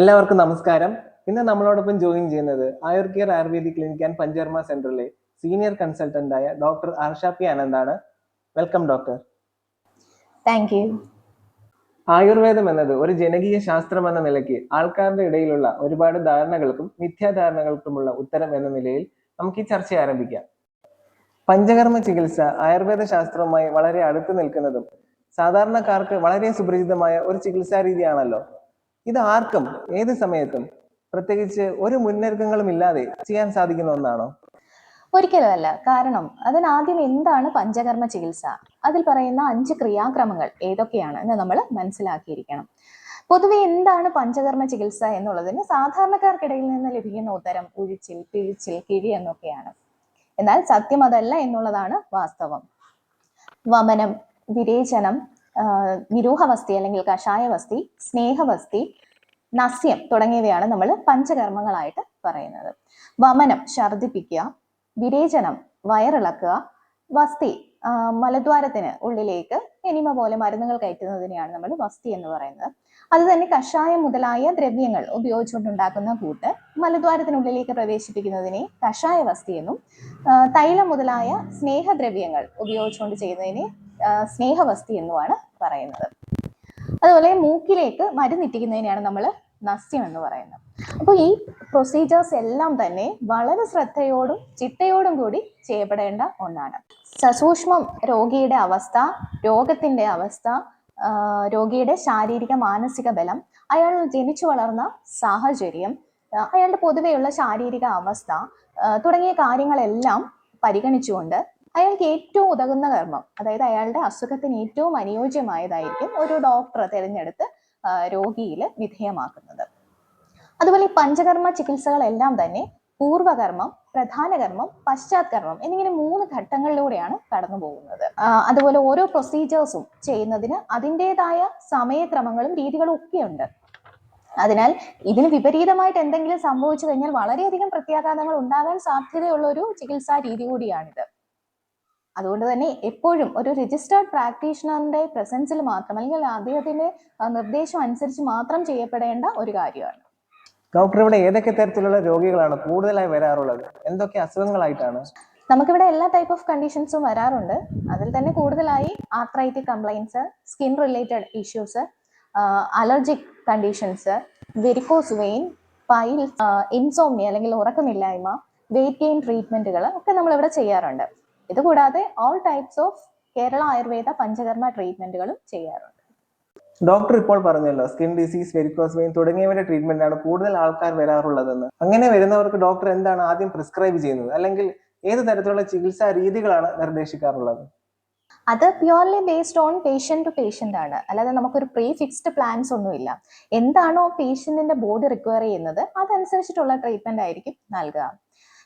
എല്ലാവർക്കും നമസ്കാരം. ഇന്ന് നമ്മളോടൊപ്പം ജോയിൻ ചെയ്യുന്നത് Ayur care Ayurvedic clinic and Panchakarma സെന്ററിലെ സീനിയർ കൺസൾട്ടന്റ് ആയ ഡോക്ടർ ആർഷ പി ആനന്ദാണ് വെൽക്കം ഡോക്ടർ താങ്ക് യു ആയുർവേദം എന്നത് ഒരു ജനകീയ ശാസ്ത്രം എന്ന നിലയ്ക്ക് ആൾക്കാരുടെ ഇടയിലുള്ള ഒരുപാട് ധാരണകൾക്കും മിഥ്യാധാരണകൾക്കുമുള്ള ഉത്തരം എന്ന നിലയിൽ നമുക്ക് ഈ ചർച്ച ആരംഭിക്കാം. പഞ്ചകർമ്മ ചികിത്സ ആയുർവേദ ശാസ്ത്രവുമായി വളരെ അടുത്ത് നിൽക്കുന്നതും സാധാരണക്കാർക്ക് വളരെ സുപരിചിതമായ ഒരു ചികിത്സാ രീതിയാണല്ലോ. ഇത് ആർക്കും ഏത് സമയത്തും പ്രത്യേകിച്ച് ഒരു മുന്നൊരുക്കങ്ങളും ഇല്ലാതെ ചെയ്യാൻ സാധിക്കുന്ന ഒന്നാണോ? ഒരിക്കലുമല്ല. കാരണം അതിനാദ്യം എന്താണ് പഞ്ചകർമ്മ ചികിത്സ? അതിൽ പറയുന്ന അഞ്ച് ക്രിയാക്രമങ്ങൾ ഏതൊക്കെയാണ് എന്ന് നമ്മൾ മനസ്സിലാക്കിയിരിക്കണം. പൊതുവെ എന്താണ് പഞ്ചകർമ്മ ചികിത്സ എന്നുള്ളതിന് സാധാരണക്കാർക്കിടയിൽ നിന്ന് ലഭിക്കുന്ന ഉത്തരം ഉഴിച്ചിൽ പിഴിച്ചിൽ കിഴി എന്നൊക്കെയാണ്. എന്നാൽ സത്യം അതല്ല എന്നുള്ളതാണ് വാസ്തവം. വമനം വിരേചനം നിരൂഹവസ്തി അല്ലെങ്കിൽ കഷായവസ്തി സ്നേഹവസ്തി നസ്യം തുടങ്ങിയവയാണ് നമ്മൾ പഞ്ചകർമ്മങ്ങളായിട്ട് പറയുന്നത്. വമനം ഛർദിപ്പിക്കുക വിരേചനം വയറിളക്കുക വസ്തി മലദ്വാരത്തിന് ഉള്ളിലേക്ക് എനിമ പോലെ മരുന്നുകൾ കയറ്റുന്നതിനെയാണ് നമ്മൾ വസ്തി എന്ന് പറയുന്നത്. അത് തന്നെ കഷായം മുതലായ ദ്രവ്യങ്ങൾ ഉപയോഗിച്ചുകൊണ്ടുണ്ടാക്കുന്ന കൂട്ട് മലദ്വാരത്തിനുള്ളിലേക്ക് പ്രവേശിപ്പിക്കുന്നതിനെ കഷായ വസ്തി എന്നും തൈലം മുതലായ സ്നേഹദ്രവ്യങ്ങൾ ഉപയോഗിച്ചുകൊണ്ട് ചെയ്യുന്നതിനെ സ്നേഹവസ്തി എന്നുമാണ് പറയുന്നത്. അതുപോലെ മൂക്കിലേക്ക് മരുന്നിറ്റിക്കുന്നതിനെയാണ് നമ്മൾ നസ്യം എന്ന് പറയുന്നത്. അപ്പോൾ ഈ പ്രൊസീജിയേഴ്സ് എല്ലാം തന്നെ വളരെ ശ്രദ്ധയോടും ചിട്ടയോടും കൂടി ചെയ്യപ്പെടേണ്ട ഒന്നാണ്. സസൂക്ഷ്മം രോഗിയുടെ അവസ്ഥ രോഗത്തിന്റെ അവസ്ഥ രോഗിയുടെ ശാരീരിക മാനസിക ബലം അയാൾ ജനിച്ചു വളർന്ന സാഹചര്യം അയാളുടെ പൊതുവെയുള്ള ശാരീരിക അവസ്ഥ തുടങ്ങിയ കാര്യങ്ങളെല്ലാം പരിഗണിച്ചുകൊണ്ട് അയാൾക്ക് ഏറ്റവും ഉതകുന്ന കർമ്മം അതായത് അയാളുടെ അസുഖത്തിന് ഏറ്റവും അനുയോജ്യമായതായിരിക്കും ഒരു ഡോക്ടറെ തിരഞ്ഞെടുത്ത് രോഗിയിൽ വിധേയമാക്കുന്നത്. അതുപോലെ ഈ പഞ്ചകർമ്മ ചികിത്സകളെല്ലാം തന്നെ പൂർവകർമ്മം പ്രധാന കർമ്മം പശ്ചാത്കർമ്മം എന്നിങ്ങനെ മൂന്ന് ഘട്ടങ്ങളിലൂടെയാണ് കടന്നു പോകുന്നത്. അതുപോലെ ഓരോ പ്രൊസീജിയേഴ്സും ചെയ്യുന്നതിന് അതിന്റെതായ സമയക്രമങ്ങളും രീതികളും ഒക്കെ ഉണ്ട് അതിനാൽ ഇതിന് വിപരീതമായിട്ട് എന്തെങ്കിലും സംഭവിച്ചു കഴിഞ്ഞാൽ വളരെയധികം പ്രത്യാഘാതങ്ങൾ ഉണ്ടാകാൻ സാധ്യതയുള്ള ഒരു ചികിത്സാ രീതി കൂടിയാണിത്. അതുകൊണ്ട് തന്നെ എപ്പോഴും ഒരു രജിസ്റ്റേർഡ് പ്രാക്ടീഷണറിന്റെ പ്രസൻസിൽ മാത്രം അല്ലെങ്കിൽ അദ്ദേഹത്തിന്റെ നിർദ്ദേശം അനുസരിച്ച് മാത്രം ചെയ്യപ്പെടേണ്ട ഒരു കാര്യമാണ്. ഡോക്ടർ ഇവിടെ ഏതൊക്കെ തരത്തിലുള്ള രോഗികളാണ് കൂടുതലായി വരാറുള്ളത്? എന്തൊക്കെ അസുഖങ്ങളായിട്ടാണ്? നമുക്കിവിടെ എല്ലാ ടൈപ്പ് ഓഫ് കണ്ടീഷൻസും വരാറുണ്ട്. അതിൽ തന്നെ കൂടുതലായി arthritic complaints skin related issues allergic conditions varicose vein pile insomnia അല്ലെങ്കിൽ ഉറക്കമില്ലായ്മ വെയിറ്റ് ഗെയിൻ ട്രീറ്റ്മെന്റുകൾ ഒക്കെ നമ്മൾ ഇവിടെ ചെയ്യാറുണ്ട്. ഇതുകൂടാതെ all types of Kerala Ayurveda Panchakarma ട്രീറ്റ്മെന്റുകളും ചെയ്യാറുണ്ട്. ഡോക്ടർ ഇപ്പോൾ പറഞ്ഞല്ലോ സ്കിൻ ഡിസീസ് വെരിക്കോസ് വെയിൻ തുടങ്ങിയവരുടെ ട്രീറ്റ്മെന്റ് ആണ് കൂടുതൽ ആൾക്കാർ വരാറുള്ളതെന്ന്. അങ്ങനെ വരുന്നവർക്ക് ഡോക്ടർ എന്താണ് ആദ്യം പ്രിസ്ക്രൈബ് ചെയ്യുന്നത്? അല്ലെങ്കിൽ ഏത് തരത്തിലുള്ള ചികിത്സാ രീതികളാണ് നിർദ്ദേശിക്കാറുള്ളത്? അത് purely based on patient to patient ആണ്. അല്ലാതെ നമുക്കൊരു പ്രീ ഫിക്സ്ഡ് പ്ലാൻസ് ഒന്നുമില്ല. എന്താണോ പേഷ്യന്റിന്റെ ബോഡി റിക്വയർ ചെയ്യുന്നത് അതനുസരിച്ചിട്ടുള്ള ട്രീറ്റ്മെന്റ് ആയിരിക്കും നൽകുക.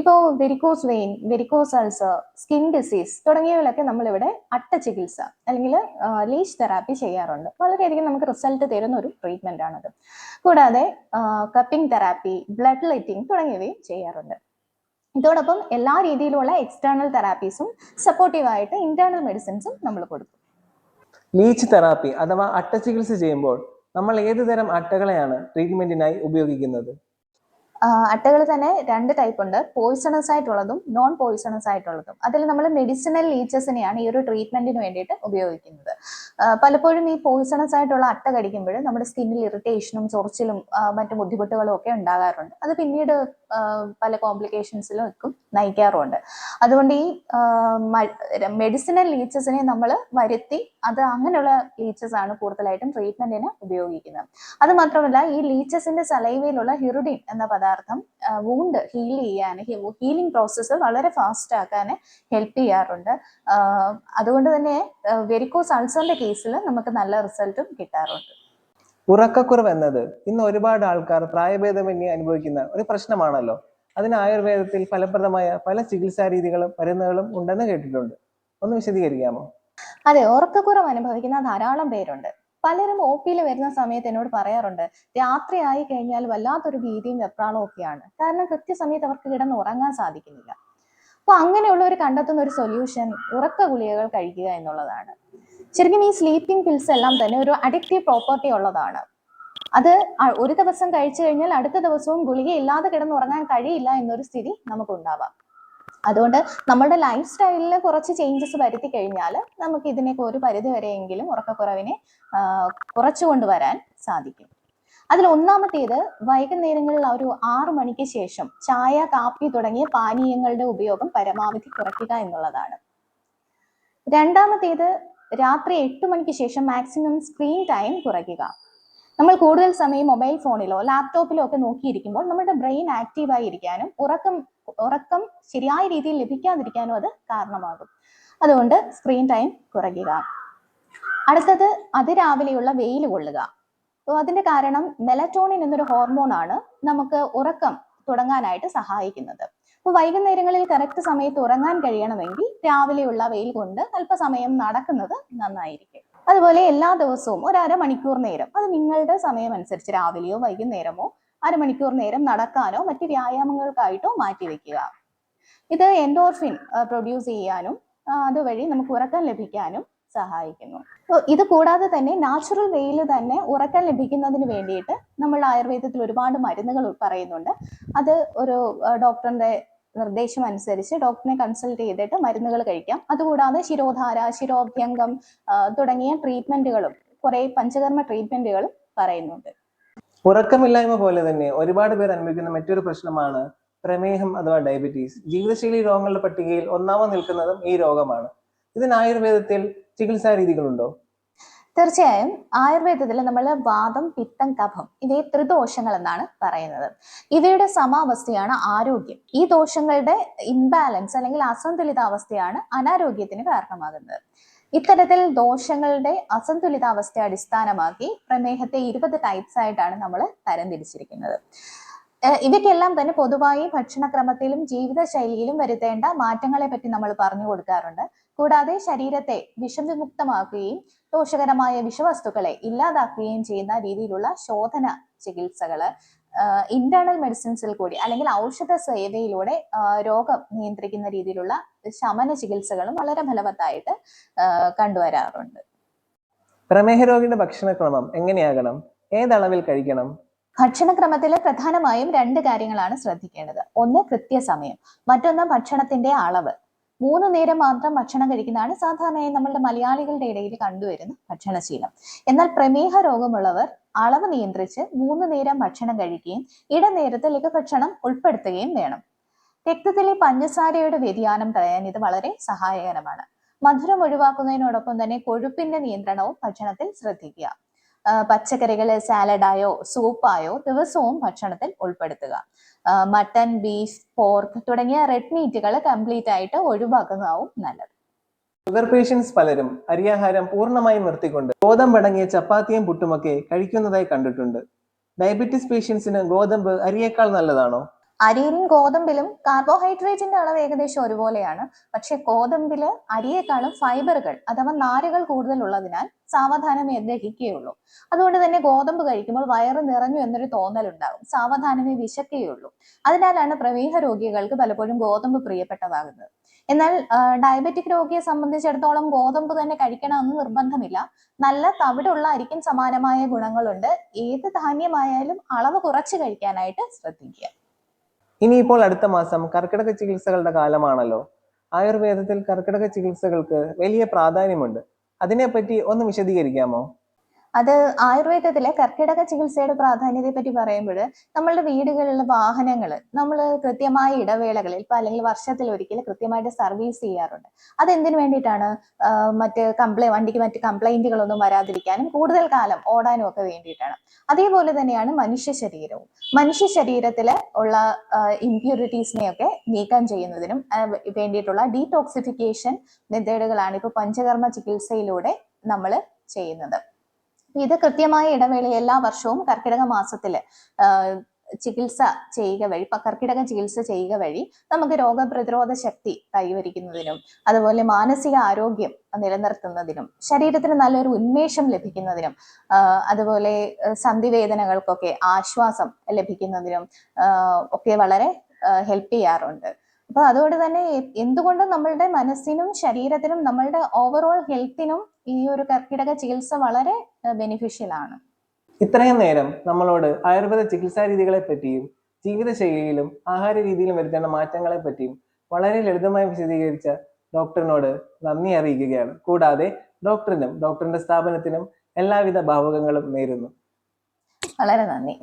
ഇപ്പോൾ varicose vein varicose ulcer skin disease തുടങ്ങിയവയിലൊക്കെ നമ്മളിവിടെ അട്ട ചികിത്സ അല്ലെങ്കിൽ ലീച്ച് തെറാപ്പി ചെയ്യാറുണ്ട്. വളരെയധികം നമുക്ക് റിസൾട്ട് തരുന്ന ഒരു ട്രീറ്റ്മെന്റ് ആണത്. കൂടാതെ കപ്പിംഗ് തെറാപ്പി ബ്ലഡ് ലൈറ്റിംഗ് തുടങ്ങിയവയും ചെയ്യാറുണ്ട്. ഇതോടൊപ്പം എല്ലാ രീതിയിലുള്ള എക്സ്റ്റേണൽ തെറാപ്പീസും സപ്പോർട്ടീവ് ആയിട്ട് ഇന്റേണൽ മെഡിസിൻസും നമ്മൾ കൊടുക്കും. ലീച്ച് തെറാപ്പി അഥവാ അട്ട ചികിത്സ ചെയ്യുമ്പോൾ നമ്മൾ ഏത് തരം അട്ടകളെയാണ് ട്രീറ്റ്മെന്റിനായി ഉപയോഗിക്കുന്നത്? അട്ടകൾ തന്നെ രണ്ട് ടൈപ്പ് ഉണ്ട്. പോയിസണസ് ആയിട്ടുള്ളതും നോൺ പോയിസണസ് ആയിട്ടുള്ളതും. അതിൽ നമ്മൾ മെഡിസിനൽ ലീച്ചസിനെയാണ് ഈ ഒരു ട്രീറ്റ്മെന്റിന് വേണ്ടിയിട്ട് ഉപയോഗിക്കുന്നത്. പലപ്പോഴും ഈ പോയിസണസ് ആയിട്ടുള്ള അട്ട കടിക്കുമ്പോൾ നമ്മുടെ സ്കിന്നിൽ ഇറിറ്റേഷനും ചൊറിച്ചിലും മറ്റു ബുദ്ധിമുട്ടുകളും ഒക്കെ ഉണ്ടാകാറുണ്ട്. അത് പിന്നീട് പല കോംപ്ലിക്കേഷൻസിലും ഒക്കെ നയിക്കാറുമുണ്ട്. അതുകൊണ്ട് ഈ മെഡിസിനൽ ലീച്ചസിനെ നമ്മൾ വരുത്തി അത് അങ്ങനെയുള്ള ലീച്ചസ് ആണ് കൂടുതലായിട്ടും ട്രീറ്റ്മെന്റിന് ഉപയോഗിക്കുന്നത്. അത് മാത്രമല്ല ഈ ലീച്ചസിന്റെ സലൈവയിലുള്ള ഹിറുഡിൻ എന്ന പദാർത്ഥം വൂണ്ട് ഹീൽ ചെയ്യാൻ ഹീലിംഗ് പ്രോസസ്സ് വളരെ ഫാസ്റ്റ് ആക്കാൻ ഹെൽപ്പ് ചെയ്യാറുണ്ട്. അതുകൊണ്ട് തന്നെ വെരിക്കോസ് അൾസറിന്റെ കേസിൽ നമുക്ക് നല്ല റിസൾട്ടും കിട്ടാറുണ്ട്. ഉറക്കക്കുറവ് എന്നത് ഇന്ന് ഒരുപാട് ആൾക്കാർ പ്രായഭേദമന്യേ അനുഭവിക്കുന്ന ഒരു പ്രശ്നമാണല്ലോ. അതിന് ആയുർവേദത്തിൽ ഫലപ്രദമായ പല ചികിത്സാ രീതികളും മരുന്നുകളും ഉണ്ടെന്ന് കേട്ടിട്ടുണ്ട്. ഒന്ന് വിശദീകരിക്കാമോ? അതെ ഉറക്കക്കുറവ് അനുഭവിക്കുന്ന ധാരാളം പേരുണ്ട്. പലരും ഒ പിയിൽ വരുന്ന സമയത്ത് എന്നോട് പറയാറുണ്ട് രാത്രിയായി കഴിഞ്ഞാൽ വല്ലാത്തൊരു ഭീതിയും വെപ്രാളവും ഒക്കെയാണ്. കാരണം കൃത്യസമയത്ത് അവർക്ക് കിടന്ന് ഉറങ്ങാൻ സാധിക്കുന്നില്ല. അപ്പൊ അങ്ങനെയുള്ളവർ കണ്ടെത്തുന്ന ഒരു സൊല്യൂഷൻ ഉറക്ക ഗുളികകൾ കഴിക്കുക എന്നുള്ളതാണ്. ശരിക്കും ഈ സ്ലീപ്പിംഗ് പിൽസ് എല്ലാം തന്നെ ഒരു അഡിക്റ്റീവ് പ്രോപ്പർട്ടി ഉള്ളതാണ്. അത് ഒരു ദിവസം കഴിച്ചു കഴിഞ്ഞാൽ അടുത്ത ദിവസവും ഗുളിക ഇല്ലാതെ കിടന്നുറങ്ങാൻ കഴിയില്ല എന്നൊരു സ്ഥിതി നമുക്കുണ്ടാവാം. അതുകൊണ്ട് നമ്മുടെ ലൈഫ് സ്റ്റൈലിൽ കുറച്ച് ചേഞ്ചസ് വരുത്തി കഴിഞ്ഞാൽ നമുക്ക് ഇതിനൊക്കെ ഒരു പരിധി വരെയെങ്കിലും ഉറക്കക്കുറവിനെ കുറച്ചു കൊണ്ടുവരാൻ സാധിക്കും. അതിൽ ഒന്നാമത്തേത് വൈകുന്നേരങ്ങളിൽ ഒരു ആറു മണിക്ക് ശേഷം ചായ കാപ്പി തുടങ്ങിയ പാനീയങ്ങളുടെ ഉപയോഗം പരമാവധി കുറയ്ക്കുക എന്നുള്ളതാണ്. രണ്ടാമത്തേത് രാത്രി എട്ട് മണിക്ക് ശേഷം മാക്സിമം സ്ക്രീൻ ടൈം കുറയ്ക്കുക. നമ്മൾ കൂടുതൽ സമയം മൊബൈൽ ഫോണിലോ ലാപ്ടോപ്പിലോ ഒക്കെ നോക്കിയിരിക്കുമ്പോൾ നമ്മുടെ ബ്രെയിൻ ആക്റ്റീവായി ഇരിക്കാനും ഉറക്കം ഉറക്കം ശരിയായ രീതിയിൽ ലഭിക്കാതിരിക്കാനും അത് കാരണമാകും. അതുകൊണ്ട് സ്ക്രീൻ ടൈം കുറയ്ക്കുക. അടുത്തത് അതിരാവിലെയുള്ള വെയിൽ കൊള്ളുക. അപ്പോൾ അതിന്റെ കാരണം മെലറ്റോണിൻ എന്നൊരു ഹോർമോൺ ആണ് നമുക്ക് ഉറക്കം തുടങ്ങാനായിട്ട് സഹായിക്കുന്നത്. അപ്പോൾ വൈകുന്നേരങ്ങളിൽ കറക്റ്റ് സമയത്ത് ഉറങ്ങാൻ കഴിയണമെങ്കിൽ രാവിലെയുള്ള വെയിൽ കൊണ്ട് അല്പസമയം നടക്കുന്നത് നന്നായിരിക്കും. അതുപോലെ എല്ലാ ദിവസവും ഒരു അരമണിക്കൂർ നേരം അത് നിങ്ങളുടെ സമയമനുസരിച്ച് രാവിലെയോ വൈകുന്നേരമോ അരമണിക്കൂർ നേരം നടക്കാനോ മറ്റ് വ്യായാമങ്ങൾക്കായിട്ടോ മാറ്റിവെക്കുക. ഇത് എൻഡോർഫിൻ പ്രൊഡ്യൂസ് ചെയ്യാനും അതുവഴി നമുക്ക് ഉറക്കം ലഭിക്കാനും സഹായിക്കുന്നു. ഇത് കൂടാതെ തന്നെ നാച്ചുറൽ വെയിൽ തന്നെ ഉറക്കം ലഭിക്കുന്നതിന് വേണ്ടിയിട്ട് നമ്മൾ ആയുർവേദത്തിൽ ഒരുപാട് മരുന്നുകൾ പറയുന്നുണ്ട്. അത് ഒരു ഡോക്ടറിന്റെ നിർദ്ദേശം അനുസരിച്ച് ഡോക്ടറിനെ കൺസൾട്ട് ചെയ്തിട്ട് മരുന്നുകൾ കഴിക്കാം. അതുകൂടാതെ ശിരോധാര ശിരോഭ്യംഗം തുടങ്ങിയ ട്രീറ്റ്മെന്റുകളും കുറെ പഞ്ചകർമ്മ ട്രീറ്റ്മെന്റുകളും പറയുന്നുണ്ട്. ഉറക്കമില്ലായ്മ പോലെ തന്നെ ഒരുപാട് പേർ അനുഭവിക്കുന്ന മറ്റൊരു പ്രശ്നമാണ് പ്രമേഹം അഥവാ ഡയബറ്റീസ്. ജീവിതശൈലി രോഗങ്ങളുടെ പട്ടികയിൽ ഒന്നാമത് നിൽക്കുന്നതും ഈ രോഗമാണ്. ഇതിന് ആയുർവേദത്തിൽ ചികിത്സാ രീതികളുണ്ടോ തീർച്ചയായും ആയുർവേദത്തിൽ നമ്മൾ വാദം പിത്തം കഫം ഇവയെ ത്രിദോഷങ്ങൾ എന്നാണ് പറയുന്നത്. ഇവയുടെ സമാവസ്ഥയാണ് ആരോഗ്യം. ഈ ദോഷങ്ങളുടെ ഇംബാലൻസ് അല്ലെങ്കിൽ അസന്തുലിതാവസ്ഥയാണ് അനാരോഗ്യത്തിന് കാരണമാകുന്നത്. ഇത്തരത്തിൽ ദോഷങ്ങളുടെ അസന്തുലിതാവസ്ഥയെ അടിസ്ഥാനമാക്കി പ്രമേഹത്തെ ഇരുപത് ടൈപ്സ് ആയിട്ടാണ് നമ്മൾ തരംതിരിച്ചിരിക്കുന്നത് ഇവയ്ക്കെല്ലാം തന്നെ പൊതുവായി ഭക്ഷണക്രമത്തിലും ജീവിതശൈലിയിലും വരുത്തേണ്ട മാറ്റങ്ങളെ പറ്റി നമ്മൾ പറഞ്ഞു കൊടുക്കാറുണ്ട്. കൂടാതെ ശരീരത്തെ വിഷവിമുക്തമാക്കുകയും ദോഷകരമായ വിഷവസ്തുക്കളെ ഇല്ലാതാക്കുകയും ചെയ്യുന്ന രീതിയിലുള്ള ശോധന ചികിത്സകൾ ഇന്റേണൽ മെഡിസിൻസിൽ കൂടി അല്ലെങ്കിൽ ഔഷധ സേവയിലൂടെ രോഗം നിയന്ത്രിക്കുന്ന രീതിയിലുള്ള ശമന ചികിത്സകളും വളരെ ഫലവത്തായിട്ട് കണ്ടുവരാറുണ്ട്. പ്രമേഹ രോഗിയുടെ ഭക്ഷണക്രമം എങ്ങനെയാകണം? ഏതളവിൽ കഴിക്കണം? ഭക്ഷണക്രമത്തിൽ പ്രധാനമായും രണ്ട് കാര്യങ്ങളാണ് ശ്രദ്ധിക്കേണ്ടത്. ഒന്ന് കൃത്യസമയം മറ്റൊന്ന് ഭക്ഷണത്തിന്റെ അളവ്. മൂന്ന് നേരം മാത്രം ഭക്ഷണം കഴിക്കുന്നതാണ് സാധാരണയായി നമ്മളുടെ മലയാളികളുടെ ഇടയിൽ കണ്ടുവരുന്ന ഭക്ഷണശീലം എന്നാൽ പ്രമേഹ രോഗമുള്ളവർ അളവ് നിയന്ത്രിച്ച് മൂന്ന് നേരം ഭക്ഷണം കഴിക്കുകയും ഇടനേരത്ത് ലഘുഭക്ഷണം ഉൾപ്പെടുത്തുകയും വേണം. രക്തത്തിലെ പഞ്ചസാരയുടെ വ്യതിയാനം തടയാൻ ഇത് വളരെ സഹായകരമാണ്. മധുരം ഒഴിവാക്കുന്നതിനോടൊപ്പം തന്നെ കൊഴുപ്പിന്റെ നിയന്ത്രണവും ഭക്ഷണത്തിൽ ശ്രദ്ധിക്കുക. ആ, പച്ചക്കറികൾ സാലഡായോ സൂപ്പായോ ദിവസവും ഭക്ഷണത്തിൽ ഉൾപ്പെടുത്തുക. മട്ടൺ ബീഫ് പോർക്ക് തുടങ്ങിയ റെഡ് മീറ്റുകൾ കംപ്ലീറ്റ് ആയിട്ട് ഒഴിവാക്കുന്നതാവും നല്ലത്. ഷുഗർ പേഷ്യൻസ് പലരും അരിയാഹാരം പൂർണമായും നിർത്തിക്കൊണ്ട് ഗോതമ്പ് ഗോതമ്പടങ്ങിയ ചപ്പാത്തിയും പുട്ടുമൊക്കെ കഴിക്കുന്നതായി കണ്ടിട്ടുണ്ട്. ഡയബറ്റിസ് പേഷ്യൻസിന് ഗോതമ്പ് അരിയേക്കാൾ നല്ലതാണോ? അരിയിലും ഗോതമ്പിലും കാർബോഹൈഡ്രേറ്റിന്റെ അളവ് ഏകദേശം ഒരുപോലെയാണ്. പക്ഷെ ഗോതമ്പിൽ അരിയേക്കാളും ഫൈബറുകൾ അഥവാ നാരുകൾ കൂടുതലുള്ളതിനാൽ സാവധാനമേ ദഹിക്കുകയുള്ളൂ. അതുകൊണ്ട് തന്നെ ഗോതമ്പ് കഴിക്കുമ്പോൾ വയറ് നിറഞ്ഞു എന്നൊരു തോന്നലുണ്ടാകും. സാവധാനമേ വിശക്കുകയുള്ളൂ. അതിനാലാണ് പ്രമേഹ രോഗികൾക്ക് പലപ്പോഴും ഗോതമ്പ് പ്രിയപ്പെട്ടതാകുന്നത്. എന്നാൽ ഡയബറ്റിക് രോഗിയെ സംബന്ധിച്ചിടത്തോളം ഗോതമ്പ് തന്നെ കഴിക്കണമെന്ന് നിർബന്ധമില്ല. നല്ല തവിടുള്ള അരിക്കും സമാനമായ ഗുണങ്ങളുണ്ട്. ഏത് ധാന്യമായാലും അളവ് കുറച്ച് കഴിക്കാനായിട്ട് ശ്രദ്ധിക്കുക. ഇനിയിപ്പോൾ അടുത്ത മാസം കർക്കിടക ചികിത്സകളുടെ കാലമാണല്ലോ. ആയുർവേദത്തിൽ കർക്കിടക ചികിത്സകൾക്ക് വലിയ പ്രാധാന്യമുണ്ട്. അതിനെപ്പറ്റി ഒന്ന് വിശദീകരിക്കാമോ? അത് ആയുർവേദത്തിലെ കർക്കിടക ചികിത്സയുടെ പ്രാധാന്യത്തെ പറ്റി പറയുമ്പോൾ നമ്മളുടെ വീടുകളിലെ വാഹനങ്ങൾ നമ്മൾ കൃത്യമായ ഇടവേളകളിൽ ഇപ്പൊ അല്ലെങ്കിൽ വർഷത്തിൽ ഒരിക്കൽ കൃത്യമായിട്ട് സർവീസ് ചെയ്യാറുണ്ട്. അതെന്തിനു വേണ്ടിയിട്ടാണ്? ആഹ് മറ്റ് കംപ്ലൈ വണ്ടിക്ക് മറ്റ് കംപ്ലൈന്റുകളൊന്നും വരാതിരിക്കാനും കൂടുതൽ കാലം ഓടാനും ഒക്കെ വേണ്ടിയിട്ടാണ്. അതേപോലെ തന്നെയാണ് മനുഷ്യ ശരീരവും. മനുഷ്യ ശരീരത്തിൽ ഉള്ള ഇംപ്യൂരിറ്റീസിനെയൊക്കെ നീക്കം ചെയ്യുന്നതിനും വേണ്ടിയിട്ടുള്ള ഡീടോക്സിഫിക്കേഷൻ മെത്തേഡുകളാണ് ഇപ്പോൾ പഞ്ചകർമ്മ ചികിത്സയിലൂടെ നമ്മൾ ചെയ്യുന്നത്. ഇത് കൃത്യമായ ഇടവേള എല്ലാ വർഷവും കർക്കിടക മാസത്തിൽ ചികിത്സ ചെയ്യുക വഴി കർക്കിടക ചികിത്സ ചെയ്യുക വഴി നമുക്ക് രോഗപ്രതിരോധ ശക്തി കൈവരിക്കുന്നതിനും അതുപോലെ മാനസിക ആരോഗ്യം നിലനിർത്തുന്നതിനും ശരീരത്തിന് നല്ലൊരു ഉന്മേഷം ലഭിക്കുന്നതിനും അതുപോലെ സന്ധിവേദനകൾക്കൊക്കെ ആശ്വാസം ലഭിക്കുന്നതിനും ഒക്കെ വളരെ ഹെൽപ്പ് ചെയ്യാറുണ്ട്. അപ്പൊ അതുകൊണ്ട് തന്നെ എന്തുകൊണ്ടും നമ്മളുടെ മനസ്സിനും ശരീരത്തിനും നമ്മളുടെ ഓവറോൾ ഹെൽത്തിനും ഈ ഒരു കർക്കിടക ചികിത്സ വളരെ ബെനിഫിഷ്യൽ ആണ്. ഇത്രയും നേരം നമ്മളോട് ആയുർവേദ ചികിത്സാ രീതികളെ പറ്റിയും ജീവിതശൈലിയിലും ആഹാര രീതിയിലും വരുത്തേണ്ട മാറ്റങ്ങളെ പറ്റിയും വളരെ ലളിതമായി വിശദീകരിച്ച ഡോക്ടറിനോട് നന്ദി അറിയിക്കുകയാണ്. കൂടാതെ ഡോക്ടറിനും ഡോക്ടറിന്റെ സ്ഥാപനത്തിനും എല്ലാവിധ ഭാവുകങ്ങളും നേരുന്നു. വളരെ നന്ദി.